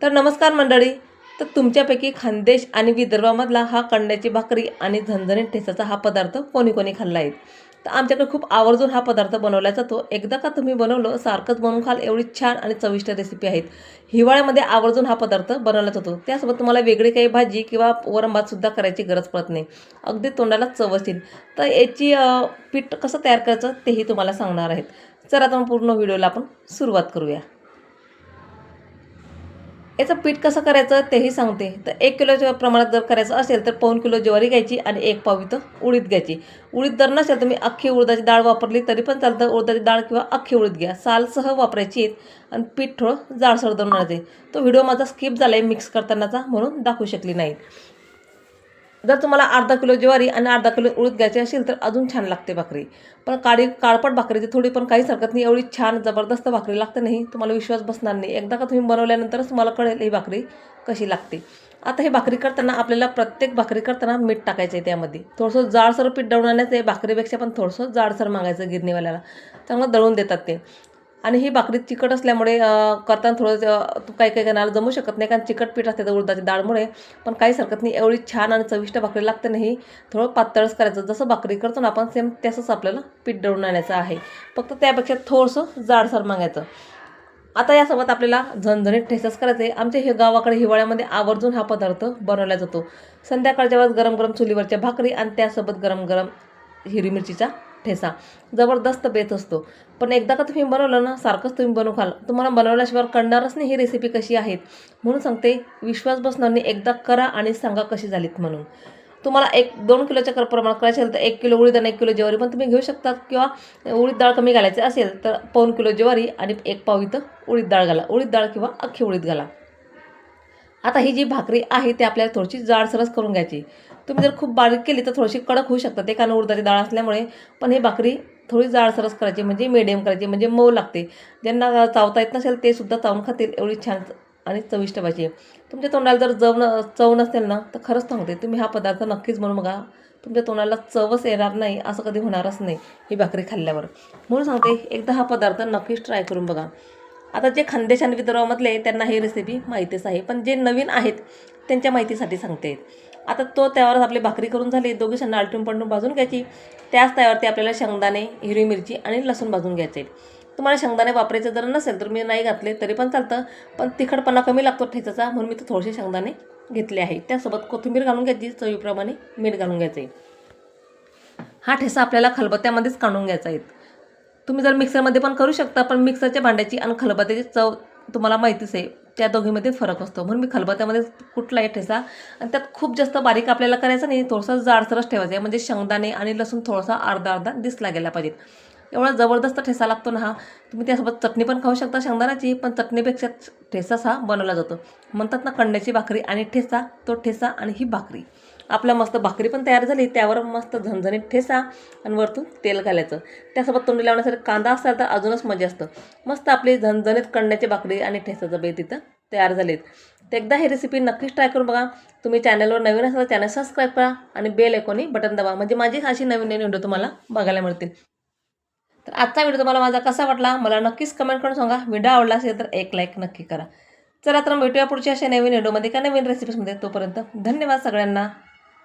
तर नमस्कार मंडळी. तर तुमच्यापैकी खानदेश आणि विदर्भामधला हा कंड्याची भाकरी आणि झणझणीत ठेचाचा हा पदार्थ कोणी कोणी खाल्ला आहे. तर आमच्याकडे खूप आवर्जून हा पदार्थ बनवला जातो. एकदा का तुम्ही बनवलं सारखंच बनवून खाल एवढी छान आणि चविष्ट रेसिपी आहेत. हिवाळ्यामध्ये आवर्जून हा पदार्थ बनवला जातो. त्यासोबत तुम्हाला वेगळी काही भाजी किंवा वरण भातसुद्धा करायची गरज पडत नाही. अगदी तोंडाला चव असतील. तर याची पीठ कसं तयार करायचं तेही तुम्हाला सांगणार आहेत. चला आता पूर्ण व्हिडिओला आपण सुरुवात करूया. याचं पीठ कसं करायचं तेही सांगते. तर एक किलोच्या प्रमाणात जर करायचं असेल तर पाऊन किलो ज्वारी घ्यायची आणि एक पाव इथं उडीद घ्यायची. उडीद जर नसेल तुम्ही अख्खी उडदाची डाळ वापरली तरी पण चालतं. उडदाची डाळ किंवा अख्खी उडीद घ्या. सालसह वापरायची आहेत आणि पीठ थोडं जाडसर दळून तो व्हिडिओ माझा स्किप झाला आहे मिक्स करतानाचा म्हणून दाखवू शकली नाही जर तुम्हाला अर्धा किलो ज्वारी आणि अर्धा किलो उडीद घ्यायची असेल तर अजून छान लागते भाकरी. पण काळी काळपट भाकरीची थोडी पण काहीच हरकत नाही एवढी छान जबरदस्त भाकरी लागते नाही तुम्हाला विश्वास बसणार नाही. एकदा का तुम्ही बनवल्यानंतरच तुम्हाला कळेल ही भाकरी कशी लागते. आता हे भाकरी करताना आपल्याला प्रत्येक भाकरी करताना मीठ टाकायचं आहे त्यामध्ये. थोडंसं जाडसर पीठ दळून आणायचं आहे भाकरीपेक्षा पण थोडंसं जाडसर मागायचं गिरणीवाल्याला. चांगलं दळून देतात ते. आणि ही भाकरी चिकट असल्यामुळे करताना थोडं तू काही काही जणांना जमू शकत नाही कारण चिकट पीठ असते तर उडदाची डाळमुळे. पण काहीच हरकत नाही एवढी छान आणि चविष्ट भाकरी लागते नाही थोडं पातळच करायचं. जसं भाकरी करतो ना आपण सेम तसंच आपल्याला पीठ दळून आणायचं आहे. फक्त त्यापेक्षा थोडंसं जाडसर मागायचं. आता यासोबत आपल्याला झणझणीत ठेसच करायचं आहे आमच्या हे गावाकडे हिवाळ्यामध्ये आवर्जून हा पदार्थ बनवला जातो. संध्याकाळच्या वेळेस गरम गरम चुलीवरच्या भाकरी आणि त्यासोबत गरम गरम हिरवी मिरचीचा ठेसा. जबरदस्त बेत असतो. पण एकदा का तुम्ही बनवलं ना सारखंच तुम्ही बनवू खाल. तुम्हाला बनवल्याशिवाय कळणारच नाही ही रेसिपी कशी आहेत. म्हणून सांगते विश्वास बसणार नाही एकदा करा आणि सांगा कशी झालीत म्हणून. तुम्हाला एक दोन किलोच्या कर करायचे असेल तर एक किलो उडीद आणि एक किलो ज्वारी पण तुम्ही घेऊ शकता किंवा उडीद डाळ कमी घालायची असेल तर पाऊन किलो ज्वारी आणि एक पाव इथं उडीद डाळ घाला. उडीद डाळ किंवा अख्खी उडीद घाला. आता ही जी भाकरी आहे ती आपल्याला थोडीशी जाडसरस करून घ्यायची. तुम्ही जर खूप बारीक केली तर थोडीशी कडक होऊ शकतात ते कारण उडदाची डाळ असल्यामुळे पण ही भाकरी थोडी जाडसरस करायची म्हणजे मिडियम करायची म्हणजे मऊ लागते. ज्यांना चावता येत नसेल ते सुद्धा चावून खातील एवढी छान आणि चविष्ट पाहिजे तुमच्या तोंडाला जर जव न चव नसेल ना तर खरंच सांगते तुम्ही हा पदार्थ नक्कीच म्हणून बघा तुमच्या तोंडाला चवच येणार नाही असं कधी होणारच नाही ही भाकरी खाल्ल्यावर. म्हणून सांगते एकदा हा पदार्थ नक्कीच ट्राय करून बघा. आता जे खानदेशान विदर्भामधले त्यांना ही रेसिपी माहितीच आहे. पण जे नवीन आहेत त्यांच्या माहितीसाठी सांगते. आता तो त्यावरच आपली भाकरी करून झाली दोघी सण आलटून पलटून भाजून घ्यायची. त्याच त्यावरती आपल्याला शेंगदाणे हिरवी मिरची आणि लसूण भाजून घ्यायचे. तुम्हाला शेंगदाणे वापरायचे जर नसेल तर मी नाही घातले तरी पण चालतं. पण तिखटपणा कमी लागतो ठेचाचा म्हणून मी तर थोडेसे शेंगदाणे घेतले आहे त्यासोबत कोथिंबीर घालून घ्यायची चवीप्रमाणे मीठ घालून घ्यायचे. हा ठेसा आपल्याला खलबत्त्यामध्येच काढून घ्यायचा आहे. तुम्ही जर मिक्सरमध्ये पण करू शकता पण मिक्सरच्या भांड्याची आणि खलबत्त्याची चव तुम्हाला माहितीच आहे त्या दोघीमध्ये फरक असतो. म्हणून मी खलबत्त्यामध्ये कुठलाही ठेसा आणि त्यात खूप जास्त बारीक आपल्याला करायचं नाही थोडंसं जाडसरच ठेवायचं आहे. म्हणजे शेंगदाणे आणि लसूण थोडासा अर्धा अर्धा दिसला गेला पाहिजेत एवढा जबरदस्त ठेसा लागतो ना हा तुम्ही त्यासोबत चटणी पण खाऊ शकता शेंगदाण्याची पण चटणीपेक्षा ठेसाच हा बनवला जातो. म्हणतात ना कंड्याची भाकरी आणि ठेसा तो ठेसा आणि ही भाकरी. आपला मस्त भाकरी पण तयार झाली त्यावर मस्त झणझणीत ठेसा आणि वरतून तेल घालायचं. त्यासोबत तोंडी लावण्यासाठी कांदा असेल तर अजूनच मजा असतं. मस्त आपली झणझणीत कणण्याची भाकरी आणि ठेसाचं बे तिथं तयार झालेत. तर एकदा ही रेसिपी नक्कीच ट्राय करून बघा. तुम्ही चॅनलवर नवीन असाल तर चॅनल सबस्क्राईब करा आणि बेल एकोनी बटन दाबा. म्हणजे माझी अशी नवीन नवीन व्हिडिओ तुम्हाला बघायला मिळतील. तर आजचा व्हिडिओ तुम्हाला माझा कसा वाटला मला नक्कीच कमेंट करून सांगा. व्हिडिओ आवडला असेल तर एक लाईक नक्की करा. चला तर मग भेटूया पुढच्या अशा नवीन व्हिडिओमध्ये का नवीन रेसिपीजमध्ये तोपर्यंत धन्यवाद सगळ्यांना.